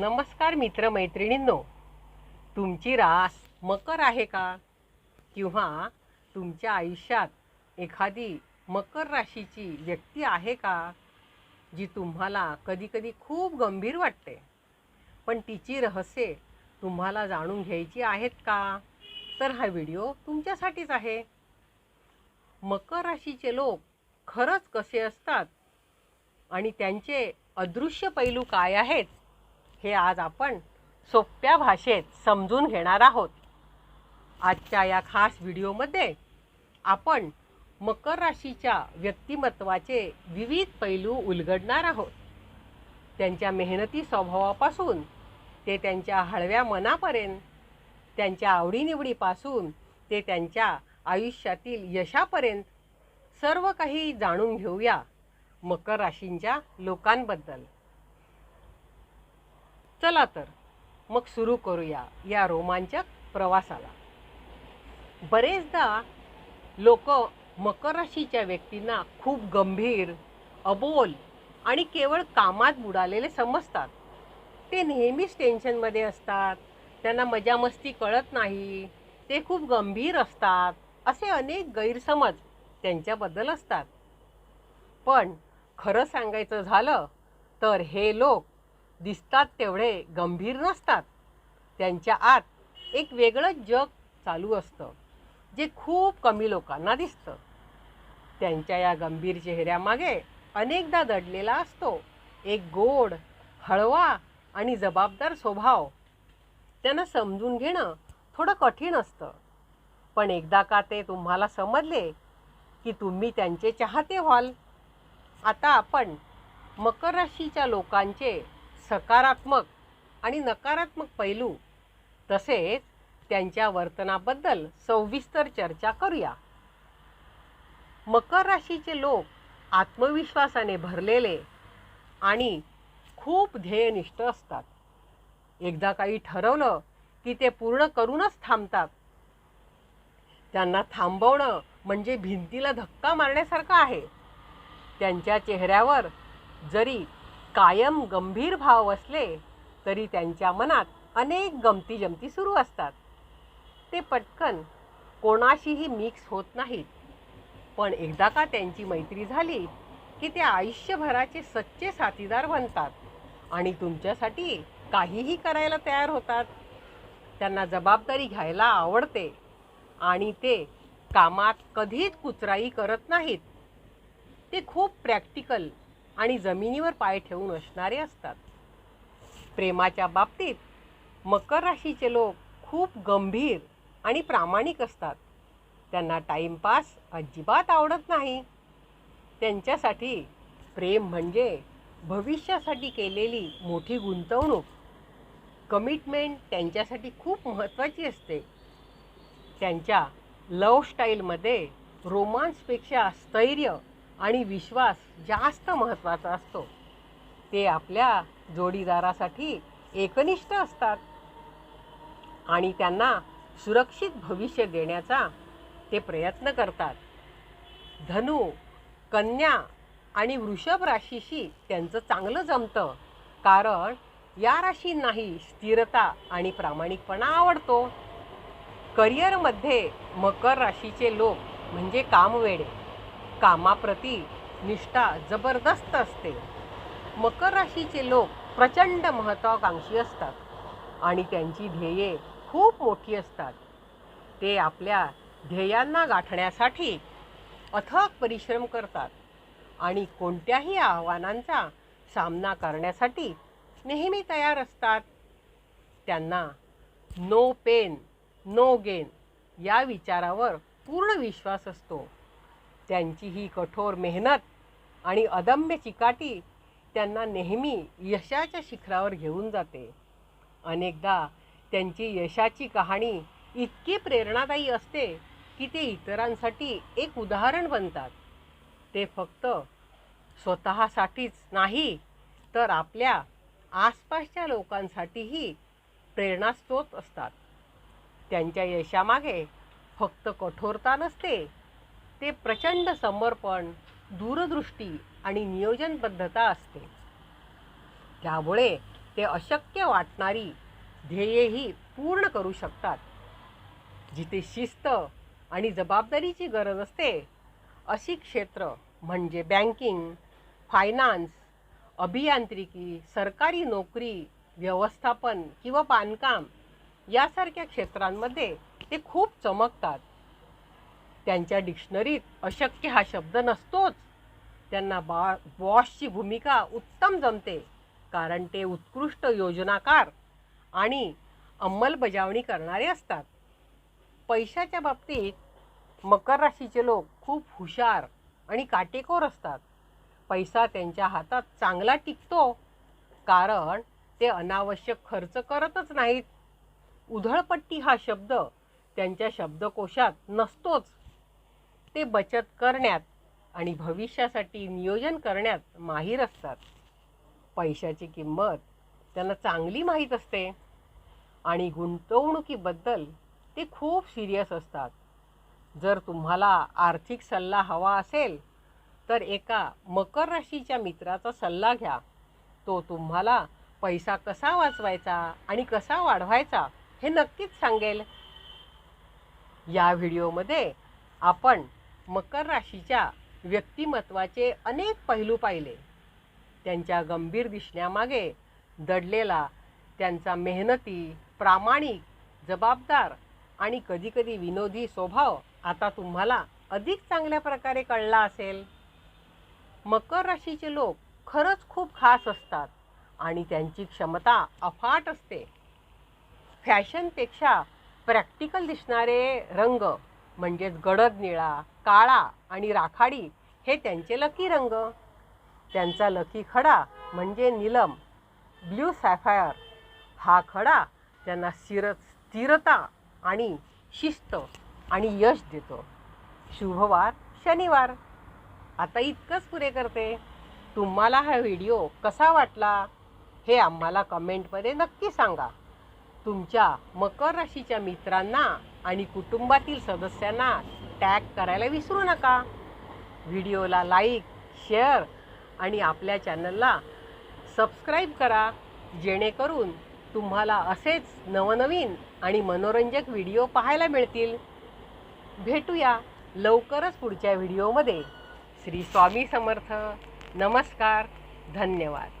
नमस्कार मित्रमैत्रिणींनो. तुमची रास मकर आहे का? किंवा तुमच्या आयुष्यात एखादी मकर राशीची व्यक्ती आहे का? जी तुम्हाला कधीकधी खूप गंभीर वाटते. पण तिची रहस्ये तुम्हाला जाणून घ्यायची आहेत का? तर हा व्हिडिओ तुमच्यासाठीच आहे. मकर राशीचे लोक खरंच कसे असतात? आणि त्यांचे अदृश्य पैलू काय आहेत? हे आज आपण सोप्या भाषेत समजून घेणार आहोत. आजच्या या खास व्हिडिओमध्ये आपण मकर राशीच्या व्यक्तिमत्वाचे विविध पैलू उलगडणार आहोत. त्यांच्या मेहनती स्वभावापासून ते त्यांच्या हळव्या मनापर्यंत त्यांच्या आवडीनिवडीपासून ते त्यांच्या आयुष्यातील यशापर्यंत सर्व काही जाणून घेऊया मकर राशींच्या लोकांबद्दल. चला तर मग सुरू करूया या रोमांचक प्रवासाला. बरेचदा लोक मकर राशीच्या व्यक्तींना खूप गंभीर अबोल आणि केवळ कामात बुडालेले समजतात. ते नेहमीच टेन्शनमध्ये असतात त्यांना मजामस्ती कळत नाही ते खूप गंभीर असतात असे अनेक गैरसमज त्यांच्याबद्दल असतात. पण खरं सांगायचं झालं तर हे लोक दिसतात तेवढे गंभीर नसतात. त्यांच्या आत एक वेगळं जग चालू असतं जे खूप कमी लोकांना दिसतं. त्यांच्या या गंभीर चेहऱ्यामागे अनेकदा दडलेला असतो एक गोड हळवा आणि जबाबदार स्वभाव. त्यांना समजून घेणं थोडं कठीण असतं. पण एकदा का ते तुम्हाला समजले की तुम्ही त्यांचे चाहते व्हाल? आता आपण मकर राशीच्या लोकांचे सकारात्मक आणि नकारात्मक पैलू तसेच त्यांच्या वर्तनाबद्दल सविस्तर चर्चा करूया. मकर राशीचे लोक आत्मविश्वासाने भरलेले आणि खूप ध्येयनिष्ठ असतात. एकदा काही ठरवलं की ते पूर्ण करूनच थांबतात. त्यांना थांबवणं म्हणजे भिंतीला धक्का मारण्यासारखं आहे. त्यांच्या चेहऱ्यावर जरी कायम गंभीर भाव असले तरी त्यांच्या मनात अनेक गमती जमती सुरू असतात. ते पटकन कोणाशीही मिक्स होत नाहीत. पण एकदा का त्यांची मैत्री झाली की ते आयुष्यभराचे सच्चे साथीदार बनतात आणि तुमच्यासाठी काहीही करायला तयार होतात. त्यांना जबाबदारी घ्यायला आवडते आणि ते कामात कधीच कुचराई करत नाहीत. ते खूप प्रॅक्टिकल आणि जमिनीवर पाय ठेवून असणारे असतात. प्रेमाच्या बाबतीत मकर राशीचे लोक खूप गंभीर आणि प्रामाणिक असतात. त्यांना टाईमपास अजिबात आवडत नाही. त्यांच्यासाठी प्रेम म्हणजे भविष्यासाठी केलेली मोठी गुंतवणूक. कमिटमेंट त्यांच्यासाठी खूप महत्त्वाची असते. त्यांच्या लव स्टाईलमध्ये रोमांसपेक्षा स्थैर्य आणि विश्वास जास्त महत्त्वाचा असतो. ते आपल्या जोडीदारासाठी एकनिष्ठ असतात. आणि त्यांना सुरक्षित भविष्य देण्याचा ते प्रयत्न करतात. धनु कन्या आणि वृषभ राशीशी त्यांचं चांगलं जमतं. कारण या राशींनाही स्थिरता आणि प्रामाणिकपणा आवडतो. करिअरमध्ये मकर राशीचे लोक म्हणजे कामवेडे. कामाप्रती निष्ठा जबरदस्त असते. मकर राशीचे लोक प्रचंड महत्त्वाकांक्षी असतात आणि त्यांची ध्येये खूप मोठी असतात. ते आपल्या ध्येयांना गाठण्यासाठी अथक परिश्रम करतात आणि कोणत्याही आव्हानांचा सामना करण्यासाठी नेहमी तयार असतात. त्यांना नो पेन नो गेन या विचारावर पूर्ण विश्वास असतो. त्यांची ही कठोर मेहनत आणि अदम्य चिकाटी त्यांना नेहमी यशाच्या शिखरावर घेऊन जाते. अनेकदा त्यांची यशाची कहाणी इतकी प्रेरणादायी असते की ते इतरांसाठी एक उदाहरण बनतात. ते फक्त स्वतःसाठीच नाही तर आपल्या आसपासच्या लोकांसाठीही प्रेरणास्रोत असतात. त्यांच्या यशामागे फक्त कठोरता नसते ते प्रचंड समर्पण दूरदृष्टी आणि नियोजनबद्धता असते. त्यामुळे ते अशक्य वाटणारी ध्येयही पूर्ण करू शकतात. जिथे शिस्त आणि जबाबदारीची गरज असते अशी क्षेत्र म्हणजे बँकिंग फायनान्स अभियांत्रिकी सरकारी नोकरी व्यवस्थापन किंवा बांधकाम यासारख्या क्षेत्रांमध्ये ते खूप चमकतात. त्यांच्या डिक्शनरीत अशक्य हा शब्द नसतोच. त्यांना बा बॉसची भूमिका उत्तम जमते कारण ते उत्कृष्ट योजनाकार आणि अंमलबजावणी करणारे असतात. पैशाच्या बाबतीत मकर राशीचे लोक खूप हुशार आणि काटेकोर असतात. पैसा त्यांच्या हातात चांगला टिकतो कारण ते अनावश्यक खर्च करतच नाहीत. उधळपट्टी हा शब्द त्यांच्या शब्दकोशात नसतोच. ते बचत करण्यात आणि भविष्यासाठी नियोजन करण्यात माहीर असतात. पैशाची किंमत त्यांना चांगली माहीत असते आणि गुंतवणुकीबद्दल ते खूप सिरियस असतात. जर तुम्हाला आर्थिक सल्ला हवा असेल तर एका मकर राशीच्या मित्राचा सल्ला घ्या. तो तुम्हाला पैसा कसा वाचवायचा आणि कसा वाढवायचा हे नक्कीच सांगेल. या व्हिडिओमध्ये आपण मकर राशीच्या व्यक्तिमत्वाचे अनेक पैलू पाहिले. त्यांच्या गंभीर दिसण्यामागे दडलेला त्यांचा मेहनती प्रामाणिक जबाबदार आणि कधीकधी विनोदी स्वभाव आता तुम्हाला अधिक चांगल्या प्रकारे कळला असेल. मकर राशीचे लोक खरंच खूप खास असतात आणि त्यांची क्षमता अफाट असते. फॅशनपेक्षा प्रॅक्टिकल दिसणारे रंग म्हणजेच गडद निळा काळा आणि राखाडी हे त्यांचे लकी रंग. त्यांचा लकी खडा म्हणजे नीलम ब्ल्यू सॅफायर. हा खडा त्यांना स्थिर स्थिरता आणि शिस्त आणि यश देतो. शुभवार शनिवार. आता इतकंच पुरे करते. तुम्हाला हा व्हिडिओ कसा वाटला हे आम्हाला कमेंटमध्ये नक्की सांगा. तुमच्या मकर राशीच्या मित्रांना आणि कुटुंबातील सदस्यांना टॅग करायला विसरू नका. व्हिडिओला लाईक शेअर आणि आपल्या चॅनलला सबस्क्राईब करा. जेणेकरून तुम्हाला असेच नवनवीन आणि मनोरंजक व्हिडिओ पाहायला मिळतील. भेटूया लवकरच पुढच्या व्हिडिओमध्ये. श्री स्वामी समर्थ. नमस्कार. धन्यवाद.